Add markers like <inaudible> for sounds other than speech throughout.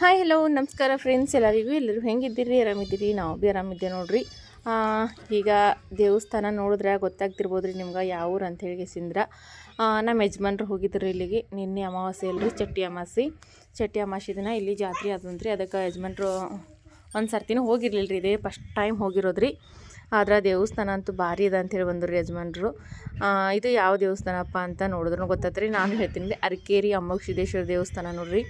Hi hello ನಮಸ್ಕಾರ friends ಎಲ್ಲರಿಗೂ ಎಲ್ಲರೂ ಹೆಂಗಿದ್ದೀರಿ? ಆರಾಮಿದ್ದೀರಿ? ನಾವು ಭೀ ಆರಾಮಿದ್ದೆ ನೋಡ್ರಿ. ಈಗ ದೇವಸ್ಥಾನ ನೋಡಿದ್ರೆ ಗೊತ್ತಾಗ್ತಿರ್ಬೋದು ರೀ ನಿಮ್ಗೆ ಯಾವ ಊರು ಅಂತ ಹೇಳಿ ಸಿಂದ್ರ. ನಮ್ಮ ಯಜಮಾನ್ರು ಹೋಗಿದ್ರು ಇಲ್ಲಿಗೆ. ನಿನ್ನೆ ಅಮಾವಾಸ್ಯೆ ಅಲ್ರಿ, ಚಟ್ಟಿ ಅಮಾಸಿ ಚಟ್ಟಿ ಅಮಾಸಿ ದಿನ ಇಲ್ಲಿ ಜಾತ್ರೆ ಆದಂತ್ರಿ. ಅದಕ್ಕೆ ಯಜಮಾನ್ರು ಒಂದು ಸರ್ತಿನೂ ಹೋಗಿರ್ಲಿಲ್ಲ ರೀ ಇದೇ ಫಸ್ಟ್ ಟೈಮ್ ಹೋಗಿರೋದ್ರಿ. ಆದ್ರೆ ದೇವಸ್ಥಾನ ಅಂತೂ ಭಾರಿ ಇದೆ ಅಂತೇಳಿ ಬಂದರು ಯಜಮಾನ್ರು. ಇದು ಯಾವ ದೇವಸ್ಥಾನಪ್ಪ ಅಂತ ನೋಡಿದ್ರು ಗೊತ್ತಾತ್ರಿ. ನಾನು ಹೇಳ್ತೀನಿ ರೀ ಅರಕೇರಿ ಅಮ್ಮಗ ಸಿದ್ದೇಶ್ವರ ದೇವಸ್ಥಾನ ನೋಡ್ರಿ.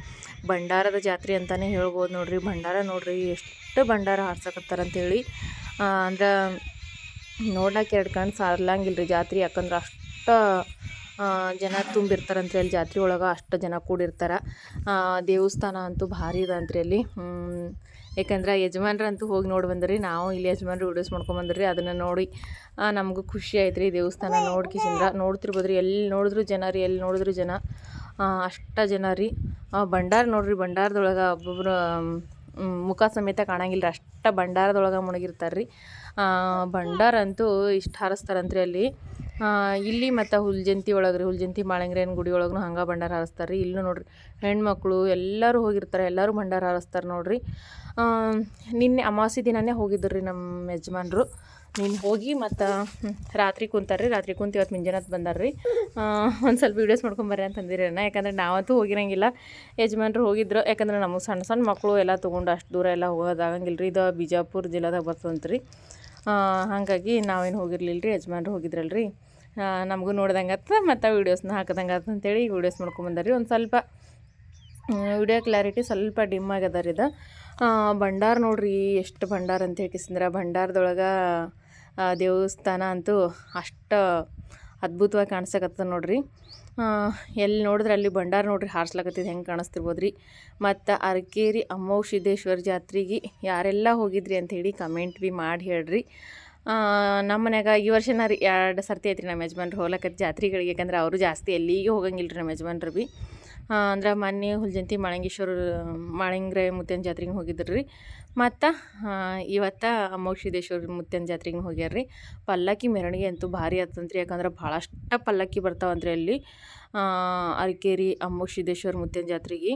ಭಂಡಾರದ ಜಾತ್ರೆ ಅಂತಲೇ ಹೇಳ್ಬೋದು ನೋಡ್ರಿ. ಭಂಡಾರ ನೋಡ್ರಿ, ಎಷ್ಟು ಭಂಡಾರ ಹಾರ್ಸಕತ್ತಾರಂತೇಳಿ ಅಂದ್ರೆ ನೋಡಕ್ಕೆ ಎರಡು ಕಣ್ಣು ಸಾರ್ಲಂಗಿಲ್ಲ ರೀ ಜಾತ್ರೆ. ಯಾಕಂದ್ರೆ ಅಷ್ಟು ಜನ ತುಂಬಿರ್ತಾರಂತ್ರಿ ಅಲ್ಲಿ ಜಾತ್ರೆ ಒಳಗೆ. ಅಷ್ಟು ಜನ ಕೂಡಿರ್ತಾರೆ. ದೇವಸ್ಥಾನ ಅಂತೂ ಭಾರಿ ಇದೆ ಅಂತ್ರಿ ಅಲ್ಲಿ. ಯಾಕಂದ್ರೆ ಯಜಮಾನ್ರಂತೂ ಹೋಗಿ ನೋಡಿ ಬಂದ್ರಿ. ನಾವು ಇಲ್ಲಿ ಯಜಮಾನ್ರು ವಿಡಿಯೋಸ್ ಮಾಡ್ಕೊಂಬಂದ್ರಿ ಅದನ್ನು ನೋಡಿ ನಮಗೂ ಖುಷಿ ಆಯ್ತು ರೀ ದೇವಸ್ಥಾನ ನೋಡ್ಕಿಸಿಂದ್ರ ನೋಡ್ತಿರ್ಬೋದು ರೀ ಎಲ್ಲಿ ನೋಡಿದ್ರು ಜನ ರೀ ಎಲ್ಲಿ ನೋಡಿದ್ರು ಜನ. ಅಷ್ಟ ಜನ ರೀ. ಭಂಡಾರ ನೋಡ್ರಿ, ಭಂಡಾರದೊಳಗೆ ಒಬ್ಬೊಬ್ರು ಮುಖ ಸಮೇತ ಕಾಣಂಗಿಲ್ಲ ರೀ ಅಷ್ಟ ಭಂಡಾರದೊಳಗೆ ಮುಣಗಿರ್ತಾರೆ ರೀ ಭಂಡಾರ ಅಂತೂ ಇಷ್ಟು ಹಾರಿಸ್ತಾರಂತ್ರಿ ಅಲ್ಲಿ. ಇಲ್ಲಿ ಮತ್ತು ಹುಲ್ಜಂತಿ ಒಳಗೆ ರೀ ಹುಲ್ಜಂತಿ ಮಾಳಂಗ್ರೇನ ಗುಡಿ ಒಳಗೂ ಹಂಗೆ ಭಂಡಾರ ಹಾರಿಸ್ತಾರೆ ರೀ ಇಲ್ಲೂ ನೋಡ್ರಿ, ಹೆಣ್ಮಕ್ಳು ಎಲ್ಲರೂ ಹೋಗಿರ್ತಾರೆ, ಎಲ್ಲರೂ ಭಂಡಾರ ಹಾರಿಸ್ತಾರೆ ನೋಡ್ರಿ. ನಿನ್ನೆ ಅಮಾವಾಸ್ಯೆ ದಿನನೇ ಹೋಗಿದ್ರು ರೀ ನಮ್ಮ ಯಜಮಾನ್ರು. ನೀನು ಹೋಗಿ ಮತ್ತು ರಾತ್ರಿ ಕುಂತಾರೆ ರೀ ರಾತ್ರಿ ಕುಂತು ಇವತ್ತು ಮುಂಜಾನೆ ಬಂದಾರ ರೀ ಒಂದು ಸ್ವಲ್ಪ ವೀಡಿಯೋಸ್ ಮಾಡ್ಕೊಂಬರ್ರಿ ಅಂತಂದಿರಿ ಅಣ್ಣ. ಯಾಕಂದ್ರೆ ನಾವಂತೂ ಹೋಗಿರಂಗಿಲ್ಲ. ಯಜಮಾನ್ರು ಹೋಗಿದ್ರು. ಯಾಕಂದ್ರೆ ನಮಗೆ ಸಣ್ಣ ಸಣ್ಣ ಮಕ್ಕಳು ಎಲ್ಲ ತೊಗೊಂಡು ಅಷ್ಟು ದೂರ ಎಲ್ಲ ಹೋಗೋದಾಗಂಗಿಲ್ಲ ರೀ ಇದು ಬಿಜಾಪುರ ಜಿಲ್ಲಾದಾಗ ಬರ್ತದಂತ್ರಿ. ಹಾಗಾಗಿ ನಾವೇನು ಹೋಗಿರ್ಲಿಲ್ಲ ರೀ ಯಜಮಾನ್ರು ರೀ ನಮಗೂ ನೋಡ್ದಂಗೆ ಆತ ಮತ್ತು ವೀಡಿಯೋಸ್ನ ಹಾಕ್ದಂಗೆ ಆಗ್ತದೆ ಅಂತೇಳಿ ವೀಡಿಯೋಸ್ ಮಾಡ್ಕೊಂಬಂದಾರ ಒಂದು ಸ್ವಲ್ಪ ವಿಡಿಯೋ ಕ್ಲಾರಿಟಿ ಸ್ವಲ್ಪ ಡಿಮ್ ಆಗ್ಯದ ರೀ ಇದು ಭಂಡಾರ ನೋಡ್ರಿ, ಎಷ್ಟು ಭಂಡಾರ ಅಂತ ಹೇಳ್ಕಿಸಿಂದ್ರ, ಭಂಡಾರದೊಳಗೆ ದೇವಸ್ಥಾನ ಅಂತೂ ಅಷ್ಟು ಅದ್ಭುತವಾಗಿ ಕಾಣಿಸಕತ್ತದ ನೋಡ್ರಿ. ಎಲ್ಲಿ ನೋಡಿದ್ರೆ ಅಲ್ಲಿ ಭಂಡಾರ ನೋಡ್ರಿ ಹಾರ್ಸ್ಲಕತ್ತಿದ್ದು ಹೆಂಗೆ ಕಾಣಿಸ್ತಿರ್ಬೋದು ರೀ ಮತ್ತು ಅರಕೇರಿ ಸಿದ್ದೇಶ್ವರ ಜಾತ್ರೆಗೆ ಯಾರೆಲ್ಲ ಹೋಗಿದ್ರಿ ಅಂತ ಹೇಳಿ ಕಮೆಂಟ್ ಭೀ ಮಾಡಿ ಹೇಳ್ರಿ. ನಮ್ಮ ಮನ್ಯಾಗ ಈ ವರ್ಷನ ರೀ ಎರಡು ಸರ್ತಿ ಐತ್ರಿ ನಮ್ಮ ಯಜಮಾನ್ರು ಹೋಗ್ಲಕ್ಕ ಜಾತ್ರೆಗಳಿಗೆ ಯಾಕಂದ್ರೆ ಅವರು ಜಾಸ್ತಿ ಎಲ್ಲಿಗೆ ಹೋಗಂಗಿಲ್ಲ ರೀ ನಮ್ಮ ಯಜಮಾನ್ರು ಭೀ ಅಂದ್ರೆ ಮೊನ್ನೆ ಹುಲ್ಜಂತಿ ಮಾಳಂಗೇಶ್ವರ, ಮಾಳಿಂಗ್ರೆ ಮುತ್ತನ ಜಾತ್ರೆಗೆ ಹೋಗಿದ್ರು. ರೀ ಮತ್ತು ಇವತ್ತು ಅಮೋಕ್ಷಿದೇಶ್ವರ ಮುತ್ತನ ಜಾತ್ರೆಗೆ ಹೋಗ್ಯಾರ ರೀ ಪಲ್ಲಕ್ಕಿ ಮೆರವಣಿಗೆ ಅಂತೂ ಭಾರಿ ಆತಂತ್ರಿ. ಯಾಕಂದ್ರೆ ಭಾಳಷ್ಟು ಪಲ್ಲಕ್ಕಿ ಬರ್ತಾವಂತ್ರಿ ಅಲ್ಲಿ. ಅರಕೇರಿ ಅಮೋಕ್ಷಿದೇಶ್ವರ ಮುತ್ತನ ಜಾತ್ರೆಗೆ.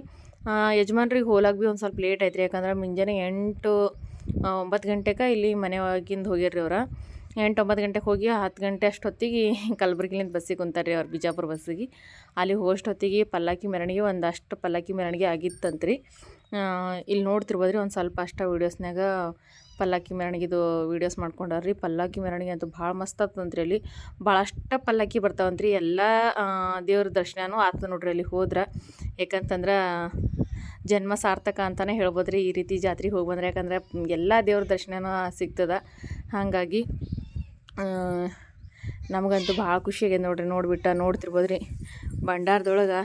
ಯಜಮಾನ್ರಿಗೆ ಹೋಲಾಗ ಭೀ ಒಂದು ಸ್ವಲ್ಪ ಲೇಟ್ ಆಯ್ತು ರೀ ಯಾಕಂದ್ರೆ ಮುಂಜಾನೆ ಎಂಟು ಒಂಬತ್ತು ಗಂಟೆಗೆ ಇಲ್ಲಿ ಮನೆ ಒಳಗಿಂದ ಹೋಗ್ಯಾರ ರೀ ಅವ್ರು. ಎಂಟು ಒಂಬತ್ತು ಗಂಟೆಗೆ ಹೋಗಿ ಹತ್ತು ಗಂಟೆ ಅಷ್ಟೊತ್ತಿಗೆ <laughs> ಕಲಬುರ್ಗಿಲಿಂದ ಬಸ್ಸಿಗೆ ಕುಂತಾರೆ ಅವ್ರು ಬಿಜಾಪುರ ಬಸ್ಸಿಗೆ. ಅಲ್ಲಿ ಹೋಗೋಷ್ಟೊತ್ತಿಗೆ ಪಲ್ಲಕ್ಕಿ ಮೆರವಣಿಗೆ ಒಂದಷ್ಟು ಪಲ್ಲಕ್ಕಿ ಮೆರವಣಿಗೆ ಆಗಿತ್ತಂತ್ರಿ. ಇಲ್ಲಿ ನೋಡ್ತಿರ್ಬೋದ್ರಿ ಒಂದು ಸ್ವಲ್ಪ ಅಷ್ಟ ವೀಡಿಯೋಸ್ನಾಗ ಪಲ್ಲಕ್ಕಿ ಮೆರವಣಿಗೆದು ವೀಡಿಯೋಸ್ ಮಾಡ್ಕೊಂಡಾರ ರೀ ಪಲ್ಲಕ್ಕಿ ಮೆರವಣಿಗೆ ಅಂತೂ ಭಾಳ ಮಸ್ತ್ ಆಗ್ತದಂತ್ರಿ ಅಲ್ಲಿ. ಭಾಳಷ್ಟು ಪಲ್ಲಕ್ಕಿ ಬರ್ತಾವಂತ್ರಿ. ಎಲ್ಲ ದೇವ್ರ ದರ್ಶನವೂ ಆತ ನೋಡ್ರಿ ಅಲ್ಲಿ ಹೋದ್ರೆ. ಯಾಕಂತಂದ್ರೆ ಜನ್ಮ ಸಾರ್ಥಕ ಅಂತಲೇ ಹೇಳ್ಬೋದು ರೀ ಈ ರೀತಿ ಜಾತ್ರೆಗೆ ಹೋಗಿ ಬಂದ್ರೆ. ಯಾಕಂದ್ರೆ ಎಲ್ಲ ದೇವ್ರ ದರ್ಶನವೂ ಸಿಗ್ತದೆ. ಹಾಗಾಗಿ ನಮಗಂತೂ ಭಾಳ ಖುಷಿಯಾಗಿದೆ ನೋಡಿರಿ. ನೋಡ್ಬಿಟ್ಟು ನೋಡ್ತಿರ್ಬೋದು ರೀ ಭಂಡಾರದೊಳಗೆ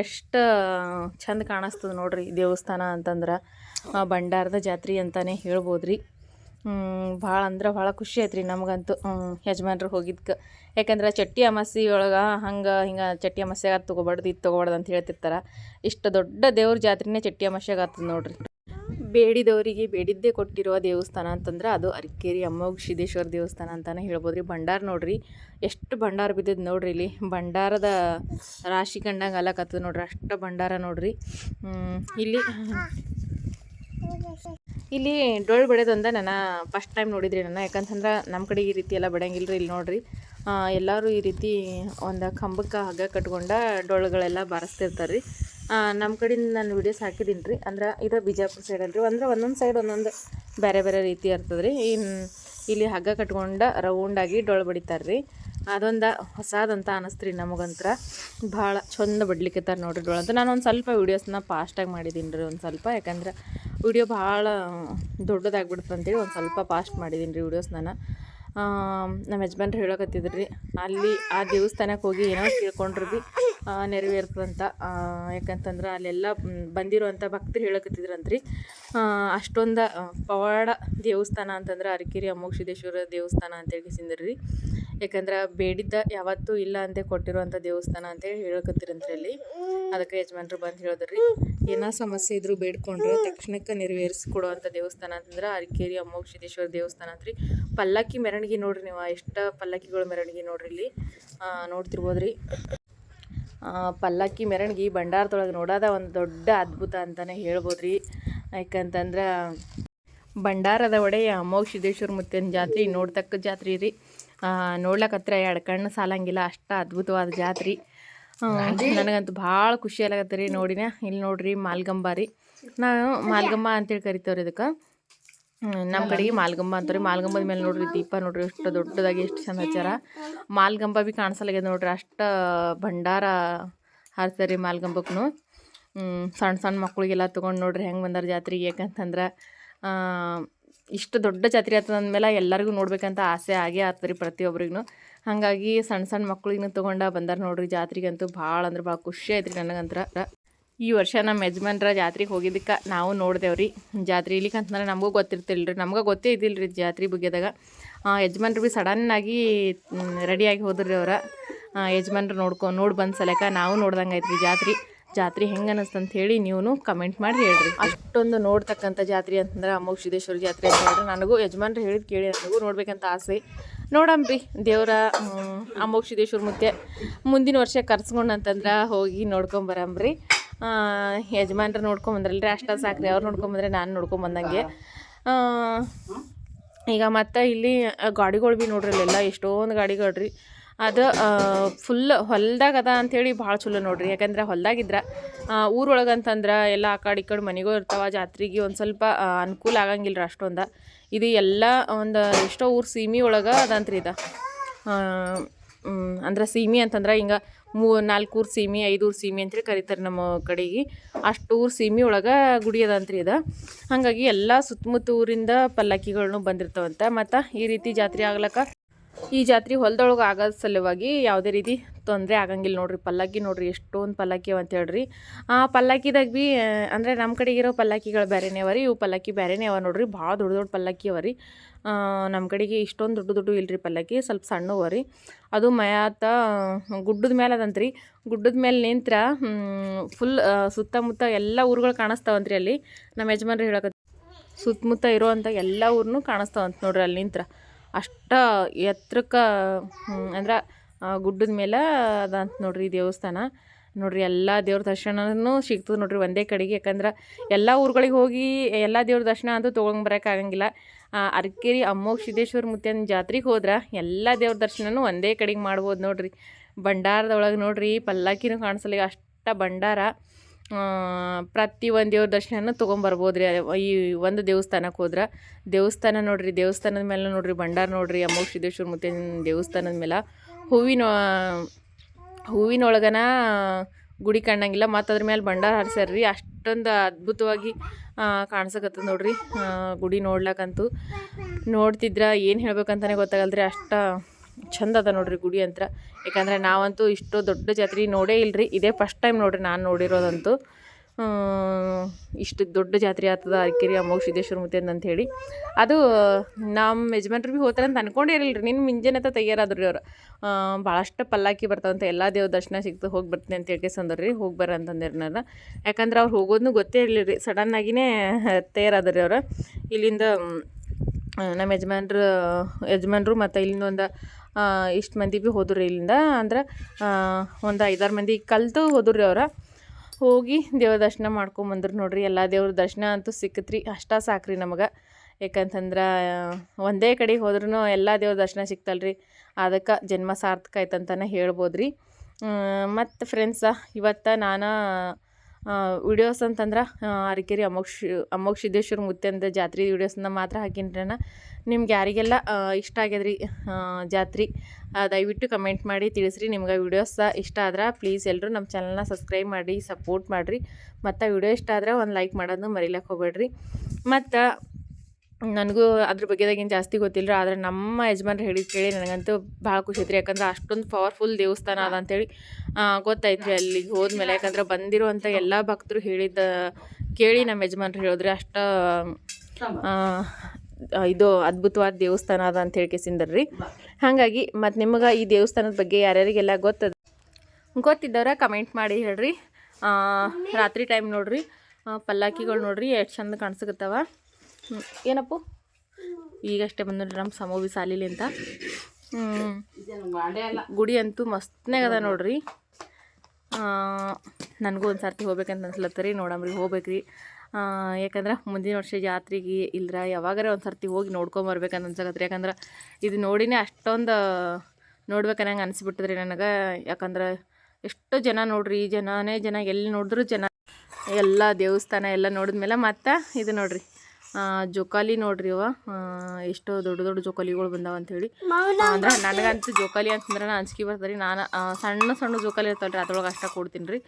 ಎಷ್ಟು ಚಂದ ಕಾಣಿಸ್ತದೆ ನೋಡಿರಿ ದೇವಸ್ಥಾನ ಅಂತಂದ್ರೆ. ಭಂಡಾರದ ಜಾತ್ರೆ ಅಂತಲೇ ಹೇಳ್ಬೋದು ರೀ ಭಾಳ ಅಂದ್ರೆ ಭಾಳ ಖುಷಿ ಆಯ್ತು ರೀ ನಮಗಂತೂ ಯಜಮಾನ್ರು ಹೋಗಿದ್ಕೆ. ಯಾಕಂದ್ರೆ ಚಟ್ಟಿ ಅಮಾಸಿ ಒಳಗೆ ಹಂಗೆ ಹಿಂಗೆ ಚಟ್ಟಿ ಅಮಾಸ್ಯಾಗ ಅದು ತೊಗೊಬಾರ್ದು, ಇದು ತೊಗೊಬಾರ್ದು ಅಂತ ಹೇಳ್ತಿರ್ತಾರೆ. ಇಷ್ಟು ದೊಡ್ಡ ದೇವ್ರ ಜಾತ್ರೆನೇ ಚಟ್ಟಿ ಅಮಾಸ್ಯಾಗ ಆಗ್ತದೆ ನೋಡ್ರಿ. ಬೇಡಿದವರಿಗೆ ಬೇಡಿದ್ದೇ ಕೊಟ್ಟಿರುವ ದೇವಸ್ಥಾನ ಅಂತಂದ್ರೆ ಅದು ಅರಕೇರಿ ಅಮ್ಮೋಗ ಸಿದ್ದೇಶ್ವರ ದೇವಸ್ಥಾನ ಅಂತಲೇ ಹೇಳ್ಬೋದು ರೀ ಭಂಡಾರ ನೋಡ್ರಿ, ಎಷ್ಟು ಭಂಡಾರ ಬಿದ್ದಿದ್ದು ನೋಡ್ರಿ ಇಲ್ಲಿ. ಭಂಡಾರದ ರಾಶಿ ಕಂಡಂಗೆ ಅಲಕತ್ತದ ನೋಡ್ರಿ, ಅಷ್ಟು ಭಂಡಾರ ನೋಡ್ರಿ. ಇಲ್ಲಿ ಇಲ್ಲಿ ಡೊಳ್ಳು ಬಡಿಯೋದೊಂದ ನಾನು ಫಸ್ಟ್ ಟೈಮ್ ನೋಡಿದ್ರಿ ನಾನು ಯಾಕಂತಂದ್ರೆ ನಮ್ಮ ಕಡೆ ಈ ರೀತಿ ಎಲ್ಲ ಬಡಿಯಂಗಿಲ್ಲ ಇಲ್ಲಿ ನೋಡ್ರಿ. ಎಲ್ಲರೂ ಈ ರೀತಿ ಒಂದು ಕಂಬಕ್ಕೆ ಹಗ್ಗ ಕಟ್ಕೊಂಡ ಡೊಳ್ಳುಗಳೆಲ್ಲ ಬಾರಿಸ್ತಿರ್ತಾರೆ ರೀ ನಮ್ಮ ಕಡೆಯಿಂದ ನಾನು ವಿಡಿಯೋಸ್ ಹಾಕಿದ್ದೀನಿ ರೀ ಅಂದ್ರೆ ಇದು ಬಿಜಾಪುರ ಸೈಡಲ್ಲಿ ರೀ ಅಂದ್ರೆ ಒಂದೊಂದು ಸೈಡ್ ಒಂದೊಂದು ಬೇರೆ ಬೇರೆ ರೀತಿ ಇರ್ತದೆ ರೀ ಇಲ್ಲಿ ಹಗ್ಗ ಕಟ್ಕೊಂಡು ರೌಂಡಾಗಿ ಡೊಳ್ಳು ಬಡಿತಾರೆ ರೀ ಅದೊಂದು ಹೊಸದಂತ ರೀ ನಮಗಂತ್ರ. ಭಾಳ ಚಂದ ಬಡ್ಲಿಕ್ಕತ್ತಾರ ನೋಡ್ರಿ ಡೊಳ್ಳು. ಅಂತ ನಾನು ಒಂದು ಸ್ವಲ್ಪ ವೀಡಿಯೋಸ್ನ ಫಾಸ್ಟಾಗಿ ಮಾಡಿದ್ದೀನಿ ರೀ ಒಂದು ಸ್ವಲ್ಪ. ಯಾಕಂದ್ರೆ ವಿಡಿಯೋ ಭಾಳ ದೊಡ್ಡದಾಗ್ಬಿಡ್ತು ಅಂತೇಳಿ ಒಂದು ಸ್ವಲ್ಪ ಫಾಸ್ಟ್ ಮಾಡಿದ್ದೀನಿ ರೀ ವಿಡಿಯೋಸ್ ನಾನು. ನಮ್ಮ ಯಜಮಾನ್ರು ಹೇಳಕತ್ತಿದ್ರು ರೀ ಅಲ್ಲಿ ಆ ದೇವಸ್ಥಾನಕ್ಕೆ ಹೋಗಿ ಏನೋ ಕೇಳ್ಕೊಂಡ್ರು ಭೀ ನೆರವೇರ್ತದಂತ ಯಾಕಂತಂದ್ರೆ ಅಲ್ಲೆಲ್ಲ ಬಂದಿರುವಂಥ ಭಕ್ತರು ಹೇಳಕತ್ತಿದ್ರಂತ್ರಿ. ಅಷ್ಟೊಂದು ಪವಾಡ ದೇವಸ್ಥಾನ ಅಂತಂದ್ರೆ ಅರಕೇರಿ ಅಮೋಕ್ಷಿದೇಶ್ವರ ದೇವಸ್ಥಾನ ಅಂತೇಳಿ ರೀ ಯಾಕಂದ್ರೆ ಬೇಡಿದ್ದ ಯಾವತ್ತೂ ಇಲ್ಲ ಅಂತ ಕೊಟ್ಟಿರುವಂಥ ದೇವಸ್ಥಾನ ಅಂತೇಳಿ ಹೇಳಕತ್ತಿರಂತ್ರಿ ಅಲ್ಲಿ ಅದಕ್ಕೆ ಯಜಮಾನ್ರು ಬಂದು ಹೇಳಿದ್ರಿ ಏನೋ ಸಮಸ್ಯೆ ಇದ್ದರೂ ಬೇಡ್ಕೊಂಡ್ರು ತಕ್ಷಣಕ್ಕೆ ನೆರವೇರಿಸ್ಕೊಡುವಂಥ ದೇವಸ್ಥಾನ ಅಂತಂದ್ರೆ ಅರಕೇರಿ ಅಮೋಕ್ಷಿದೇಶ್ವರ ದೇವಸ್ಥಾನ ಅಂತ್ರಿ ಪಲ್ಲಕ್ಕಿ ಮೆರವಣಿಗೆ ನೋಡ್ರಿ ನೀವು ಎಷ್ಟು ಪಲ್ಲಕ್ಕಿಗಳ ಮೆರವಣಿಗೆ ನೋಡ್ರಿ ಇಲ್ಲಿ. ಆ, ನೋಡ್ತಿರ್ಬೋದು ರೀ. ಆ, ಪಲ್ಲಕ್ಕಿ ಮೆರವಣಿಗೆ ಭಂಡಾರದೊಳಗೆ ನೋಡೋದ ಒಂದು ದೊಡ್ಡ ಅದ್ಭುತ ಅಂತಲೇ ಹೇಳ್ಬೋದು ರೀ. ಯಾಕಂತಂದ್ರೆ ಭಂಡಾರದ ಒಡೆಯ ಅಮೋಘ ಸಿದ್ದೇಶ್ವರ ಮುತ್ತಿನ ಜಾತ್ರೆ ನೋಡ್ತಕ್ಕ ಜಾತ್ರೆ ರೀ. ನೋಡ್ಲಕ್ಕತ್ರ ಎರಡು ಕಣ್ಣು ಸಾಲಂಗಿಲ್ಲ ಅಷ್ಟು ಅದ್ಭುತವಾದ ಜಾತ್ರೆ. ನನಗಂತೂ ಭಾಳ ಖುಷಿ ಆಗತ್ತರಿ ನೋಡಿನ. ಇಲ್ಲಿ ನೋಡ್ರಿ ಮಾಲ್ಗಂಬ ರೀ. ನಾವು ಮಾಲ್ಗಂಬ ಅಂತೇಳಿ ಕರಿತೇವ್ರಿ ಇದಕ್ಕೆ. ನಮ್ಮ ಕಡೆಗೆ ಮಾಲ್ಗಂಬ ಅಂತಾರೆ ಮಾಲ್ಗಂಬದ ಮೇಲೆ ನೋಡ್ರಿ ದೀಪ ನೋಡ್ರಿ ಎಷ್ಟು ದೊಡ್ಡದಾಗಿ ಎಷ್ಟು ಚಂದ ಹಚ್ಚಾರ ಮಾಲ್ಗಂಬ ಭೀ ಕಾಣಿಸಲಾಗ್ಯದ ನೋಡ್ರಿ ಅಷ್ಟು ಭಂಡಾರ ಹಾರ್ತಾರೆ ರೀ ಮಾಲ್ಗಂಬಕ್ಕೂ ಸಣ್ಣ ಸಣ್ಣ ಮಕ್ಕಳಿಗೆಲ್ಲ ತೊಗೊಂಡು ನೋಡ್ರಿ ಹೆಂಗೆ ಬಂದಾರ ಜಾತ್ರೆಗೆ ಯಾಕಂತಂದ್ರೆ ಇಷ್ಟು ದೊಡ್ಡ ಜಾತ್ರೆ ಆತದ ಅಂದಮೇಲೆ ಎಲ್ಲರಿಗೂ ನೋಡ್ಬೇಕಂತ ಆಸೆ ಆಗೇ ಆಗ್ತದೆ ರೀ ಪ್ರತಿಯೊಬ್ಬರಿಗೂ ಹಾಗಾಗಿ ಸಣ್ಣ ಸಣ್ಣ ಮಕ್ಳಿಗೂ ತೊಗೊಂಡ ಬಂದಾರ ನೋಡ್ರಿ ಜಾತ್ರೆಗಂತೂ ಭಾಳ ಅಂದ್ರೆ ಭಾಳ ಖುಷಿ ಆಯ್ತು ರೀ ನನಗಂತ್ರ. ಈ ವರ್ಷ ನಮ್ಮ ಯಜಮಾನ್ರ ಜಾತ್ರೆಗೆ ಹೋಗಿದ್ದಕ್ಕೆ ನಾವು ನೋಡ್ದೇವ್ರಿ. ಜಾತ್ರೆ ಇಲ್ಲಿಕಂತಂದ್ರೆ ನಮಗೂ ಗೊತ್ತಿರ್ತಿಲ್ಲ ರೀ ನಮ್ಗೆ ಗೊತ್ತೇ ಇದ್ದಿಲ್ಲ ರೀ ಜಾತ್ರೆ ಬಗ್ಗೆದಾಗ ಯಜಮಾನ್ರು ಭೀ ಸಡನ್ನಾಗಿ ರೆಡಿಯಾಗಿ ಹೋದ್ರಿ ಅವ್ರ. ಯಜಮಾನ್ರು ನೋಡ್ಕೊ, ನೋಡಿ ಬಂದು ಸಲಕ ನಾವು ನೋಡ್ದಂಗೆ ಐತ್ರಿ ಜಾತ್ರೆ. ಜಾತ್ರೆ ಹೆಂಗೆ ಅಂತ ಹೇಳಿ ನೀವು ಕಮೆಂಟ್ ಮಾಡಿ ಹೇಳ್ರಿ. ಅಷ್ಟೊಂದು ನೋಡ್ತಕ್ಕಂಥ ಜಾತ್ರೆ ಅಂತಂದ್ರೆ ಅಮ್ಮ ಸಿದ್ದೇಶ್ವರ ಜಾತ್ರೆ ಅಂತ ಹೇಳಿದ್ರೆ ನನಗೂ ಯಜಮಾನ್ರು ಹೇಳಿದ್ ಕೇಳಿ, ನನಗೂ ನೋಡ್ಬೇಕಂತ ಆಸೆ. ನೋಡಂಬ್ರಿ ದೇವರ ಅಮ್ಮ ಸಿದ್ದೇಶ್ವರ ಮುತ್ತೆ ಮುಂದಿನ ವರ್ಷ ಕರ್ಸ್ಕೊಂಡಂತಂದ್ರೆ ಹೋಗಿ ನೋಡ್ಕೊಂಬರಂಬ್ರಿ ಯಜಮಾನ್ರು ನೋಡ್ಕೊಂಬಂದ್ರಲ್ರಿ ಅಷ್ಟ ಸಾಕ್ರಿ, ಅವ್ರು ನೋಡ್ಕೊಂಬಂದ್ರೆ ನಾನು ನೋಡ್ಕೊಂಬಂದಂಗೆ ಈಗ ಮತ್ತೆ ಇಲ್ಲಿ ಗಾಡಿಗಳು ಭೀ ನೋಡ್ರಿ ಎಲ್ಲ ಎಷ್ಟೊಂದು ಗಾಡಿಗಳು ರೀ ಅದು ಫುಲ್ ಹೊಲ್ದಾಗ ಅದ ಅಂಥೇಳಿ ಭಾಳ ಚಲೋ ನೋಡ್ರಿ. ಯಾಕಂದ್ರೆ ಹೊಲ್ದಾಗಿದ್ರೆ ಊರೊಳಗೆ ಅಂತಂದ್ರೆ ಎಲ್ಲ ಆ ಕಡೆ ಈ ಕಡೆ ಮನೆಗೂ ಇರ್ತಾವ, ಜಾತ್ರೆಗೆ ಒಂದು ಸ್ವಲ್ಪ ಅನುಕೂಲ ಆಗಂಗಿಲ್ಲ ಅಷ್ಟೊಂದು. ಇದು ಎಲ್ಲ ಒಂದು ಎಷ್ಟೋ ಊರು ಸೀಮಿ ಒಳಗೆ ಅದಂತ್ರಿ ಇದು. ಅಂದ್ರೆ ಸೀಮಿ ಅಂತಂದ್ರೆ ಹಿಂಗೆ ಮೂ ನಾಲ್ಕೂರು ಸೀಮೆ, ಐದು ಊರು ಸೀಮೆ ಅಂತೇಳಿ ಕರೀತಾರೆ ನಮ್ಮ ಕಡೆಗೆ. ಅಷ್ಟು ಊರು ಸೀಮಿ ಒಳಗೆ ಗುಡಿ ಅದಂತ್ರಿ ಇದು. ಹಾಗಾಗಿ ಎಲ್ಲ ಸುತ್ತಮುತ್ತ ಊರಿಂದ ಪಲ್ಲಕ್ಕಿಗಳನ್ನು ಬಂದಿರ್ತಾವಂತೆ. ಮತ್ತು ಈ ರೀತಿ ಜಾತ್ರೆ ಆಗ್ಲಕ್ಕ ಈ ಜಾತ್ರೆ ಹೊಲದೊಳಗೆ ಆಗೋದ್ ಸಲುವಾಗಿ ಯಾವುದೇ ರೀತಿ ತೊಂದರೆ ಆಗಂಗಿಲ್ಲ ನೋಡ್ರಿ. ಪಲ್ಲಕ್ಕಿ ನೋಡ್ರಿ, ಎಷ್ಟೊಂದು ಪಲ್ಲಕ್ಕಿ ಅಂತ ಹೇಳ್ರಿ. ಆ ಪಲ್ಲಕ್ಕಿದಾಗ ಭೀ ಅಂದರೆ ನಮ್ಮ ಕಡೆಗೆ ಇರೋ ಪಲ್ಲಕ್ಕಿಗಳು ಬೇರೆನೇ ಅವ ರೀ. ಇವು ಪಲ್ಲಕ್ಕಿ ಬೇರೆನೇ ಅವ ನೋಡ್ರಿ. ಭಾಳ ದೊಡ್ಡ ದೊಡ್ಡ ಪಲ್ಲಕ್ಕಿ ಅವ ರೀ. ನಮ್ಮ ಕಡೆಗೆ ಇಷ್ಟೊಂದು ದೊಡ್ಡ ದೊಡ್ಡ ಇಲ್ರಿ ಪಲ್ಲಕ್ಕಿ. ಸ್ವಲ್ಪ ಸಣ್ಣ ಅವ ರೀ. ಅದು ಮಯಾತ ಗುಡ್ಡದ ಮೇಲೆ ಅದಂತ್ರಿ. ಗುಡ್ಡದ ಮೇಲೆ ನಿಂತ್ರ ಫುಲ್ ಸುತ್ತಮುತ್ತ ಎಲ್ಲ ಊರುಗಳು ಕಾಣಿಸ್ತಾವಂತ್ರಿ ಅಲ್ಲಿ. ನಮ್ಮ ಯಜಮಾನ್ರು ಹೇಳಕತ್ತ ಸುತ್ತಮುತ್ತ ಇರೋವಂಥ ಎಲ್ಲ ಊರನ್ನೂ ಕಾಣಿಸ್ತಾವಂತ ನೋಡ್ರಿ ಅಲ್ಲಿ ನಿಂತ್ರ. ಅಷ್ಟ ಎತ್ರಕ್ಕೆ ಅಂದ್ರೆ ಗುಡ್ಡದ ಮೇಲೆ ಅದಂತ ನೋಡ್ರಿ ದೇವಸ್ಥಾನ. ನೋಡ್ರಿ ಎಲ್ಲ ದೇವ್ರ ದರ್ಶನವೂ ಸಿಗ್ತದೆ ನೋಡ್ರಿ ಒಂದೇ ಕಡೆಗೆ. ಯಾಕಂದ್ರೆ ಎಲ್ಲ ಊರುಗಳಿಗೆ ಹೋಗಿ ಎಲ್ಲ ದೇವ್ರ ದರ್ಶನ ಅಂತೂ ತೊಗೊಂಬರಕ್ಕಾಗಂಗಿಲ್ಲ ಅರಕೇರಿ, ಅಮ್ಮೋಗ, ಸಿದ್ದೇಶ್ವರ ಮುತ್ತಿನ ಜಾತ್ರೆಗೆ ಹೋದ್ರೆ ಎಲ್ಲ ದೇವ್ರ ದರ್ಶನವೂ ಒಂದೇ ಕಡೆಗೆ ಮಾಡ್ಬೋದು ನೋಡ್ರಿ. ಭಂಡಾರದೊಳಗೆ ನೋಡ್ರಿ ಪಲ್ಲಕ್ಕಿನೂ ಕಾಣಿಸಲ್ಲ ಅಷ್ಟ ಭಂಡಾರ. ಪ್ರತಿ ಒಂದು ದೇವ್ರ ದರ್ಶನನ ತೊಗೊಂಬರ್ಬೋದು ರೀ ಈ ಒಂದು ದೇವಸ್ಥಾನಕ್ಕೆ ಹೋದ್ರೆ, ದೇವಸ್ಥಾನ ನೋಡ್ರಿ, ದೇವಸ್ಥಾನದ ಮೇಲೆ ನೋಡ್ರಿ, ಭಂಡಾರ ನೋಡ್ರಿ ಅಮೋಘ ಸಿದ್ದೇಶ್ವರ ದೇವಸ್ಥಾನದ ಮೇಲೆ. ಹೂವಿನ, ಹೂವಿನೊಳಗನ ಗುಡಿ ಕಾಣಂಗಿಲ್ಲ, ಮತ್ತು ಅದ್ರ ಮೇಲೆ ಭಂಡಾರ ಹರಿಸ್ಯಾರ್ರಿ. ಅಷ್ಟೊಂದು ಅದ್ಭುತವಾಗಿ ಕಾಣಿಸಕತ್ತದ ನೋಡ್ರಿ. ಗುಡಿ ನೋಡ್ಲಕ್ಕಂತೂ ನೋಡ್ತಿದ್ರೆ, ಏನು ಹೇಳ್ಬೇಕಂತಾನೆ ಗೊತ್ತಾಗಲ್ರಿ ಅಷ್ಟ ಚಂದ ಅದ ನೋಡ್ರಿ ಗುಡಿ ಅಂತ ಯಾಕಂದ್ರೆ ನಾವಂತೂ ಇಷ್ಟು ದೊಡ್ಡ ಜಾತ್ರೆ ನೋಡೇ ಇಲ್ರಿ. ಇದೇ ಫಸ್ಟ್ ಟೈಮ್ ನೋಡ್ರಿ ನಾನು ನೋಡಿರೋದಂತೂ. ಇಷ್ಟು ದೊಡ್ಡ ಜಾತ್ರೆ ಆಗ್ತದ ಅರ್ಕಿರಿ ಅಮ್ಮ ಸಿದ್ದೇಶ್ವರ ಅಂತ ಹೇಳಿ. ಅದು ನಮ್ಮ ಯಜಮಾನ್ರು ಭೀ ಹೋಗ್ತಾರೆ ಅಂತ ಅನ್ಕೊಂಡೇ ಇರಲಿಲ್ಲ ನಿನ್ನ ಮುಂಜಾನೆ ಅಂತ ತಯಾರಾದ್ರಿ ಅವ್ರು. ಭಾಳಷ್ಟು ಪಲ್ಲಾಕಿ ಬರ್ತಾವಂತ. ಎಲ್ಲ ದೇವ್ರ ದರ್ಶನ ಸಿಗ್ತು ಹೋಗಿ ಬರ್ತೀನಿ ಅಂತ ಹೇಳಿ ರೀ ಹೋಗಿ ಬರ ಅಂತಂದಿರಿ ನಾನು. ಯಾಕಂದ್ರೆ ಅವ್ರು ಹೋಗೋದನ್ನು ಗೊತ್ತೇ ಇರಲಿಲ್ಲ ರೀ ಸಡನ್ನಾಗಿನೇ ತಯಾರಾದ್ರಿ ಅವ್ರು. ಇಲ್ಲಿಂದ ನಮ್ಮ ಯಜಮಾನ್ರು ಯಜಮಾನ್ರು ಮತ್ತು ಇಲ್ಲಿಂದ ಒಂದು ಇಷ್ಟು ಮಂದಿ ಭೀ ಹೋದ್ರು ಇಲ್ಲಿಂದ. ಅಂದ್ರೆ ಒಂದು ಐದಾರು ಮಂದಿ ಕಲ್ತು ಹೋದ್ರಿ ಅವ್ರು. ಹೋಗಿ ದೇವ್ರ ದರ್ಶನ ಮಾಡ್ಕೊಂಬಂದ್ರು ನೋಡ್ರಿ. ಎಲ್ಲ ದೇವ್ರ ದರ್ಶನ ಅಂತೂ ಸಿಕ್ಕತ್ರಿ. ಅಷ್ಟ ಸಾಕ್ರಿ ನಮಗೆ. ಯಾಕಂತಂದ್ರೆ ಒಂದೇ ಕಡೆ ಹೋದ್ರೂ ಎಲ್ಲ ದೇವ್ರ ದರ್ಶನ ಸಿಕ್ತಲ್ರಿ. ಅದಕ್ಕೆ ಜನ್ಮ ಸಾರ್ಥಕ ಆಯ್ತಂತನೇ ಹೇಳ್ಬೋದು ರೀ ಮತ್ತು ಫ್ರೆಂಡ್ಸ ಇವತ್ತು ನಾನು ವಿಡಿಯೋಸ್ ಅಂತಂದ್ರೆ ಅರಿಕೇರಿ ಅಮೋಕ್ಷ ಸಿದ್ದೇಶ್ವರ ಮುತ್ಯಂದ ಜಾತ್ರೆ ವಿಡಿಯೋಸ್ನ ಮಾತ್ರ ಹಾಕಿನ್ರಿ ನಾನು ನಿಮ್ಗೆ ಯಾರಿಗೆಲ್ಲ ಇಷ್ಟ ಆಗ್ಯದ್ರಿ ಜಾತ್ರೆ ದಯವಿಟ್ಟು ಕಮೆಂಟ್ ಮಾಡಿ ತಿಳಿಸ್ರಿ. ನಿಮ್ಗೆ ವಿಡಿಯೋಸ್ ಇಷ್ಟ ಆದ್ರೆ ಪ್ಲೀಸ್ ಎಲ್ಲರೂ ನಮ್ಮ ಚಾನಲ್ನ ಸಬ್ಸ್ಕ್ರೈಬ್ ಮಾಡಿ ಸಪೋರ್ಟ್ ಮಾಡಿರಿ. ಮತ್ತು ವಿಡಿಯೋ ಇಷ್ಟ ಆದ್ರೆ ಒಂದು ಲೈಕ್ ಮಾಡೋದನ್ನು ಮರಿಲಕ್ಕೆ ಹೋಗ್ಬೇಡ್ರಿ. ಮತ್ತು ನನಗೂ ಅದ್ರ ಬಗ್ಗೆದಾಗೇನು ಜಾಸ್ತಿ ಗೊತ್ತಿಲ್ಲ ಆದರೆ ನಮ್ಮ ಯಜಮಾನ್ರು ಹೇಳಿದ್ ಕೇಳಿ ನನಗಂತೂ ಭಾಳ ಖುಷಿ ಐತ್ರಿ. ಯಾಕಂದ್ರೆ ಅಷ್ಟೊಂದು ಪವರ್ಫುಲ್ ದೇವಸ್ಥಾನ ಅದ ಅಂತೇಳಿ ಗೊತ್ತಾಯ್ತು ರೀ ಅಲ್ಲಿಗೆ ಹೋದ್ಮೇಲೆ. ಯಾಕಂದ್ರೆ ಬಂದಿರುವಂಥ ಎಲ್ಲ ಭಕ್ತರು ಹೇಳಿದ ಕೇಳಿ ನಮ್ಮ ಯಜಮಾನ್ರು ಹೇಳಿದ್ರೆ. ಅಷ್ಟು ಇದು ಅದ್ಭುತವಾದ ದೇವಸ್ಥಾನ ಅದ ಅಂತ ಹೇಳ್ಕೆಸಿಂದರ್ರಿ ಹಾಗಾಗಿ ಮತ್ತು ನಿಮಗೆ ಈ ದೇವಸ್ಥಾನದ ಬಗ್ಗೆ ಯಾರ್ಯಾರಿಗೆಲ್ಲ ಗೊತ್ತದ, ಗೊತ್ತಿದ್ದವ್ರ ಕಮೆಂಟ್ ಮಾಡಿ ಹೇಳ್ರಿ. ರಾತ್ರಿ ಟೈಮ್ ನೋಡ್ರಿ. ಪಲ್ಲಾಕಿಗಳು ನೋಡ್ರಿ, ಎಷ್ಟು ಚಂದ ಕಾಣಿಸಕತ್ತವ. ಹ್ಮ್. ಏನಪ್ಪು? ಈಗಷ್ಟೇ ಬಂದ ನಮ್ಮ ಸಮೋವಿ ಸಾಲಿಲಿ ಅಂತ. ಗುಡಿ ಅಂತೂ ಮಸ್ತ್ನಾಗ ಅದ ನೋಡ್ರಿ. ನನಗೂ ಒಂದು ಸರ್ತಿ ಹೋಗ್ಬೇಕಂತ ಅನ್ಸ್ಲತ್ತರಿ ನೋಡಮ್ರಿ ಹೋಗ್ಬೇಕ್ರಿ. ಯಾಕಂದ್ರೆ ಮುಂದಿನ ವರ್ಷ ಜಾತ್ರೆಗೆ ಇಲ್ರ ಯಾವಾಗಾರ ಒಂದು ಸರ್ತಿ ಹೋಗಿ ನೋಡ್ಕೊಂಬರ್ಬೇಕಂತ ಅನ್ಸಕತ್ರಿ ಯಾಕಂದ್ರೆ ಇದು ನೋಡಿನೇ ಅಷ್ಟೊಂದು, ನೋಡ್ಬೇಕನ್ನಂಗೆ ಅನಿಸ್ಬಿಟ್ಟದ್ರಿ ನನಗೆ. ಯಾಕಂದ್ರೆ ಎಷ್ಟೋ ಜನ ನೋಡ್ರಿ, ಈ ಜನನೇ ಜನ ಎಲ್ಲಿ ನೋಡಿದ್ರು ಜನ, ಎಲ್ಲ ದೇವಸ್ಥಾನ ಎಲ್ಲ ನೋಡಿದ್ಮೇಲೆ ಮತ್ತೆ ಇದು ನೋಡ್ರಿ. ಜೋಕಾಲಿ ನೋಡ್ರಿ ಅವ ಎಷ್ಟೋ ದೊಡ್ಡ ದೊಡ್ಡ ಜೋಕಾಲಿಗಳು ಬಂದಾವ ಅಂಥೇಳಿ ಅಂದ್ರೆ ನನಗಂತೂ ಜೋಕಾಲಿ ಅಂತಂದ್ರೆ ಅಂಜಿಕೆ ಬರ್ತದೆ ರೀ. ನಾನು ಸಣ್ಣ ಸಣ್ಣ ಜೋಕಾಲಿ ಇರ್ತಾವಲ್ಲ ರೀ ಅದ್ರೊಳಗೆ ಅಷ್ಟ ಕೊಡ್ತೀನಿ ರೀ.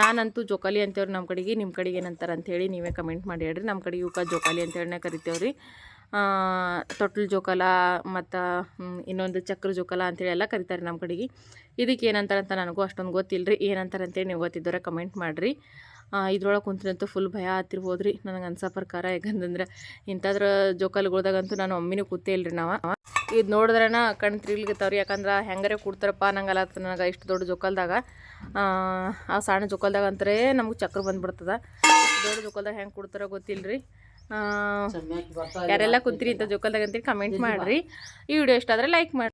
ನಾನಂತೂ ಜೋಕಾಲಿ ಅಂತೇವ್ರಿ ನಮ್ಮ ಕಡೆಗೆ ನಿಮ್ಮ ಕಡೆಗೆ ಏನಂತಾರೆ ಅಂಥೇಳಿ ನೀವೇ ಕಮೆಂಟ್ ಮಾಡಿ ಹೇಳ್ರಿ. ನಮ್ಮ ಕಡೆಗೆ ಇವಕ್ಕೆ ಜೋಕಾಲಿ ಅಂತೇಳಿನೇ ಕರಿತೇವೆ ರೀ ತೊಟ್ಲು ಜೋಕಾಲ ಮತ್ತು ಇನ್ನೊಂದು ಚಕ್ರ ಜೋಕಾಲ ಅಂತೇಳಿ ಎಲ್ಲ ಕರಿತಾರೆ ನಮ್ಮ ಕಡೆಗೆ. ಇದಕ್ಕೆ ಏನಂತಾರೆ ಅಂತ ನನಗೂ ಅಷ್ಟೊಂದು ಗೊತ್ತಿಲ್ಲ ರೀ ಏನಂತಾರಂತೇಳಿ ನೀವು ಗೊತ್ತಿದ್ದವ್ರೆ ಕಮೆಂಟ್ ಮಾಡಿರಿ. ಇದ್ರೊಳಗೆ ಕುಂತಿನಂತೂ ಫುಲ್ ಭಯ ಆತಿರ್ಬೋದು ರೀ ನನಗೆ ಅನ್ಸೋ ಪ್ರಕಾರ ಯಾಕಂತಂದ್ರೆ ಇಂಥದ್ರ ಜೋಕಾಲಿಗಳ್ದಾಗಂತೂ ನಾನು ಒಮ್ಮಿನೂ ಕೂತೇ ಇಲ್ರಿ ನಾವು. ಇದು ನೋಡಿದ್ರನ ಕಣ್ ತಿರ್ಲಿಗತ್ತವ್ರಿ ಯಾಕಂದ್ರೆ ಹೆಂಗಾರೆ ಕೊಡ್ತಾರಪ್ಪ ಆಗ್ತದೆ ನನಗೆ ಇಷ್ಟು ದೊಡ್ಡ ಜೋಕಾಲ್ದಾಗ. ಆ ಸಣ್ಣ ಜೋಕಾಲ್ದಾಗ ಅಂತಾರೆ ನಮ್ಗೆ ಚಕ್ರ ಬಂದ್ಬಿಡ್ತದ. ದೊಡ್ಡ ಜೋಕಾಲ್ದಾಗ ಹೆಂಗೆ ಕೊಡ್ತಾರೋ ಗೊತ್ತಿಲ್ಲ ರೀ ಯಾರೆಲ್ಲ ಕುಂತೀರಿ ಇಂಥ ಜೋಕಾಲ್ದಾಗ ಅಂತೀರಿ ಕಮೆಂಟ್ ಮಾಡಿರಿ. ಈ ವಿಡಿಯೋ ಇಷ್ಟ ಆದರೆ ಲೈಕ್ ಮಾಡಿ